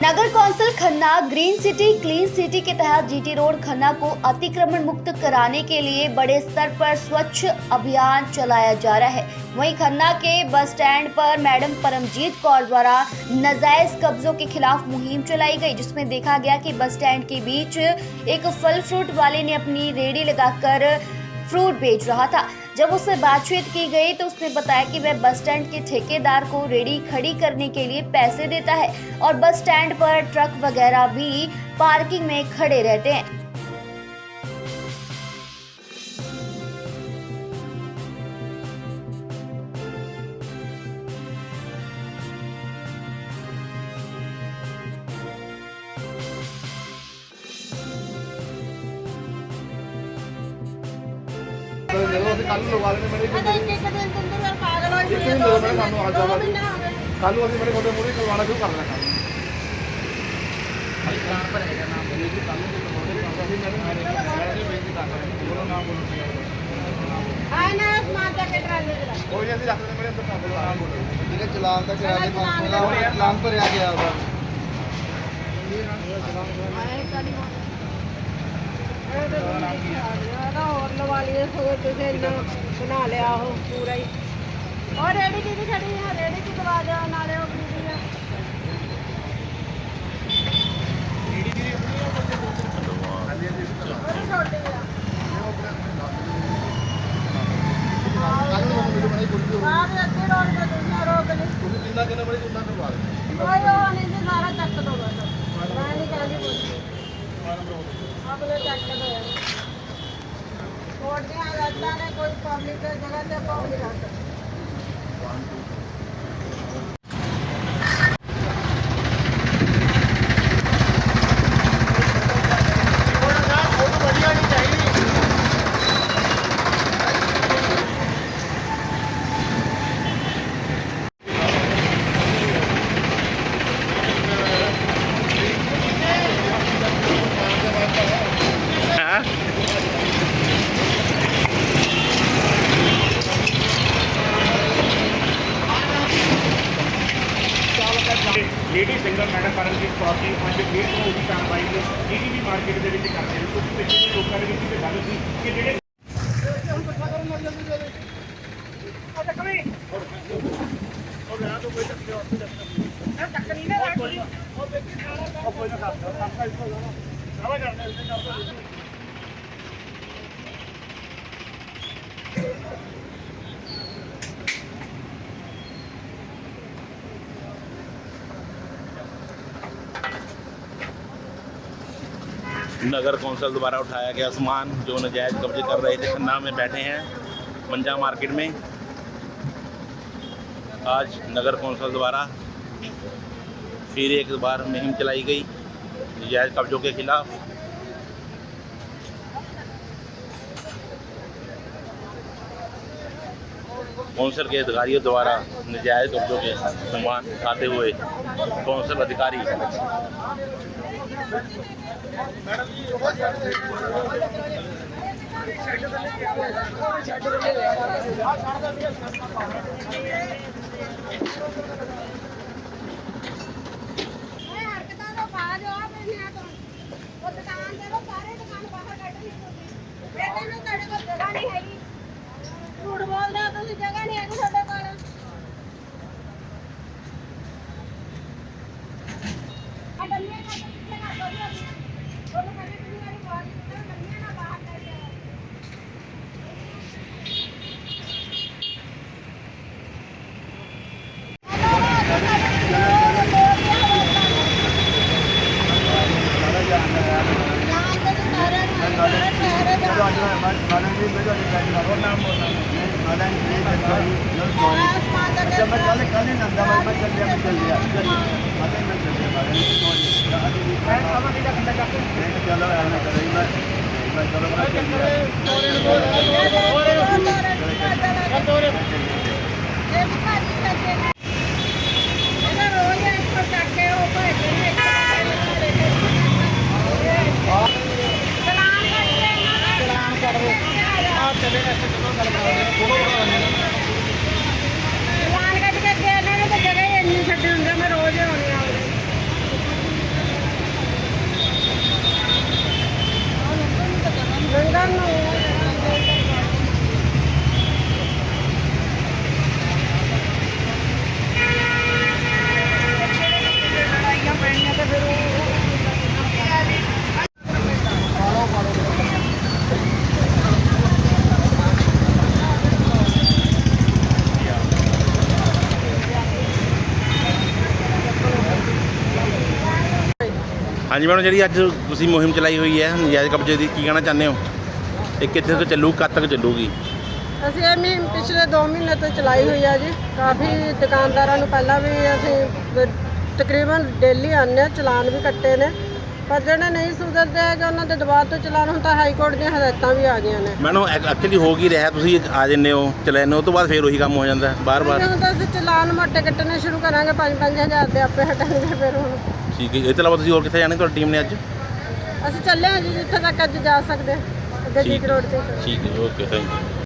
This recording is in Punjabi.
नगर council Khanna green city, clean city के तहत जीटी रोड खन्ना को अतिक्रमण मुक्त कराने के लिए बड़े स्तर पर स्वच्छ अभियान चलाया जा रहा है। वहीं खन्ना के बस स्टैंड पर मैडम परमजीत कौर द्वारा नजायज कब्जों के खिलाफ मुहिम चलाई गई, जिसमें देखा गया कि बस स्टैंड के बीच एक फल फ्रूट वाले ने अपनी रेडी लगाकर फ्रूट बेच रहा था। जब उससे बातचीत की गई तो उसने बताया कि वह बस स्टैंड के ठेकेदार को रेडी खड़ी करने के लिए पैसे देता है और बस स्टैंड पर ट्रक वगैरह भी पार्किंग में खड़े रहते हैं। ਅਸੀਂ ਕੱਲ ਨੂੰ ਲਵਾ ਲੈਣੇ ਮੇਰੇ ਪਤਾ ਇੱਕ ਇੱਕ ਦਿਨ ਤੋਂ ਅੰਦਰ ਪਾਗਲ ਹੋਈ ਇੱਕ ਦਿਨ ਦੋ ਮਿੰਟ ਸਾਨੂੰ ਆ ਜਾਵਾ ਦੋ ਮਹੀਨੇ ਹੋ ਗਏ। ਕੱਲ ਨੂੰ ਅਸੀਂ ਮੇਰੇ ਕੋਲ ਮੂਰੇ ਕਰਵਾਉਣਾ ਸ਼ੁਰੂ ਕਰ ਦੇਣਾ। ਆਏ ਨਾ ਸਮਾਨ ਚੱਕ ਕੇ ਟਰਾਲੇ ਚ ਰੱਖ ਕੋਈ ਅਸੀਂ ਰੱਖ ਲੈਣੇ ਮੇਰੇ ਅੰਦਰ ਕੰਮ ਆਰਾਮ ਬੋਲੋ ਜਿਹੜੇ ਚਲਾਨ ਦਾ ਕਿਰਾਇਆ ਦੇ 500 ਦਾ ਉਹ ਚਲਾਨ ਭਰਿਆ ਗਿਆ ਉਹਦਾ ਆਏ ਕਾਲੀ ਮੋ ਤਾਂ ਹੋਰ ਲਵਾ ਲਈਏ ਸੋ ਤੁਸੀਂ ਇੰਨਾ ਬਣਾ ਲਿਆ ਉਹ ਪੂਰਾ ਹੀ ਔਰ ਰੇੜੀ ਦੀ ਖੜੀ ਹੈ ਰੇੜੀ ਦੀ ਦਵਾ ਦਿਓ ਨਾਲੇ ਉਹ ਬੀਬੀ ਆ ਆ ਵੀ ਅੱਧੀ ਰੋਡ ਤੇ ਤੁਸੀਂ ਰੋਕ ਲਈ ਜਿੰਨਾ ਕਿੰਨਾ ਬਣੀ ਉਹਨਾਂ ਕਰਵਾ ਦੇ। ਕੋਈ ਉਹ ਨਹੀਂ ਜੀ ਸਾਰਾ ਚੱਕ ਦੋ ਬਸ ਮੈਂ ਨਹੀਂ ਕਹਿੰਦੀ ਕੁਝ ਅਗਲੇ ਚੱਕ ਦੋ ਛੋਟੀਆਂ ਗੱਲਾਂ ਨੇ ਕੋਈ ਪਬਲਿਕ ਦੀ ਜਗ੍ਹਾ ਤੇ ਪਾਉ ਨਹੀਂ ਰੱਖ lady singer madam Paramjit Kaur ji ਅੱਜ ਫੇਰ ਤੋਂ ਉਹਦੀ ਕਾਰਵਾਈ ਜਿਹੜੀ ਵੀ ਮਾਰਕੀਟ ਦੇ ਵਿੱਚ ਕਰਦੇ ਨੇ। ਕਿਉਂਕਿ ਪਿਛਲੇ ਦਿਨ ਲੋਕਾਂ ਦੇ ਵਿੱਚ ਇਹ ਗੱਲ ਸੀ ਕਿ ਜਿਹੜੇ नगर कौंसिल द्वारा उठाया गया सामान जो नजायज कब्जे कर रहे थे, खन्ना में बैठे हैं, मंजा मार्केट में। आज नगर कौंसिल द्वारा फिर एक बार मुहिम चलाई गई नजायज कब्जों के खिलाफ। कौंसल के अधिकारियों द्वारा नजायज कब्जों के सामान उठाते हुए कौंसल अधिकारी ਇਹ ਹਰਕਤਾਂ ਤੋਂ ਬਾਅਦ ਆ ਪੈਣਿਆ ਤੋਂ ਉਹ ਦੁਕਾਨ ਦੇ ਲੋ ਸਾਰੇ ਦੁਕਾਨ ਬਾਹਰ ਕੱਢ ਲਈ ਤੁਸੀਂ ਬੇਟੇ ਨੂੰ ਤੁਹਾਡੇ ਕੋਲ ਜਗ੍ਹਾ ਨਹੀਂ ਹੈਗੀ ਝੂਠ ਬੋਲਦੇ ਹੋ ਤੁਸੀਂ ਜਗ੍ਹਾ ਨਹੀਂ ਹੈਗੀ ਤੁਹਾਡੇ ਕੋਲ ਆ ਡੰਡੀਆਂ ਕੱਢ ਕੇ ਨਾ ਦੋ ਉਹਨੂੰ ਕਹਿੰਦੇ ਤੁਸੀਂ ਵਾਲੀ ਬਾਤ ਕਰੋ ਡੰਡੀਆਂ ਨਾ ਬਾਹਰ ਕੱਢ ਕੇ जब मैं कल कल ही नंदा मैं मैं चल गया मैं चल गया अरे मैं चल गया मैं चलो यार मैं कर रही मैं मैं चलो मैं चल गया ਹਾਂਜੀ ਮੈਡਮ ਜਿਹੜੀ ਅੱਜ ਤੁਸੀਂ ਮੁਹਿੰਮ ਚਲਾਈ ਹੋਈ ਹੈ ਨਜਾਇਜ਼ ਕਬਜ਼ੇ ਦੀ ਕੀ ਕਹਿਣਾ ਚਾਹੁੰਦੇ ਹੋ? ਇਹ ਕਿੱਥੇ ਤੱਕ ਚੱਲੂ ਕਦ ਤੱਕ ਚੱਲੂਗੀ? ਅਸੀਂ ਇਹ ਮਹੀਨੇ ਪਿਛਲੇ 2 ਮਹੀਨੇ ਤੋਂ ਚਲਾਈ ਹੋਈ ਆ ਜੀ। ਕਾਫੀ ਦੁਕਾਨਦਾਰਾਂ ਨੂੰ ਪਹਿਲਾਂ ਵੀ ਅਸੀਂ ਤਕਰੀਬਨ ਡੇਲੀ ਹਾਂ ਚਲਾਨ ਵੀ ਕੱਟੇ ਨੇ। ਪਰ ਜਿਹੜੇ ਨਹੀਂ ਸੁਧਰਦੇ ਹੈਗੇ ਉਹਨਾਂ ਦੇ ਦਬਾਅ ਤੋਂ ਚਲਾਨ ਹੁਣ ਤਾਂ ਹਾਈ ਕੋਰਟ ਦੀਆਂ ਹਦਾਇਤਾਂ ਵੀ ਆ ਗਈਆਂ ਨੇ। ਮੈਡਮ ਐਕਚੁਅਲੀ ਹੋ ਕੀ ਰਿਹਾ? ਤੁਸੀਂ ਆ ਜੰਨੇ ਹੋ ਚਲਾਉਂਦੇ ਹੋ ਤੋਂ ਬਾਅਦ ਫੇਰ ਉਹੀ ਕੰਮ ਹੋ ਜਾਂਦਾ ਬਾਰ-ਬਾਰ। ਹੁਣ ਤਾਂ ਅਸੀਂ ਚਲਾਨ ਮੋਟੇ ਕੱਟਣੇ ਸ਼ੁਰੂ ਕਰਾਂਗੇ 5-5000 ਦੇ ਆਪੇ ਹਟਣਗੇ ਫਿਰ ਹੁਣ ਠੀਕ ਹੈ। ਇਹ ਤੋਂ ਇਲਾਵਾ ਤੁਸੀਂ ਹੋਰ ਕਿੱਥੇ ਜਾਣੇ? ਤੁਹਾਡੀ ਟੀਮ ਨੇ ਅੱਜ? ਅਸੀਂ ਚੱਲੇ ਹਾਂ ਜੀ ਜਿੱਥੇ ਤੱਕ ਅੱਜ ਜਾ ਸਕਦੇ ਅੱਗੇ ਜੀ ਰੋਡ ਤੇ। ਠੀਕ ਹੈ ਓਕੇ ਥੈਂਕ ਯੂ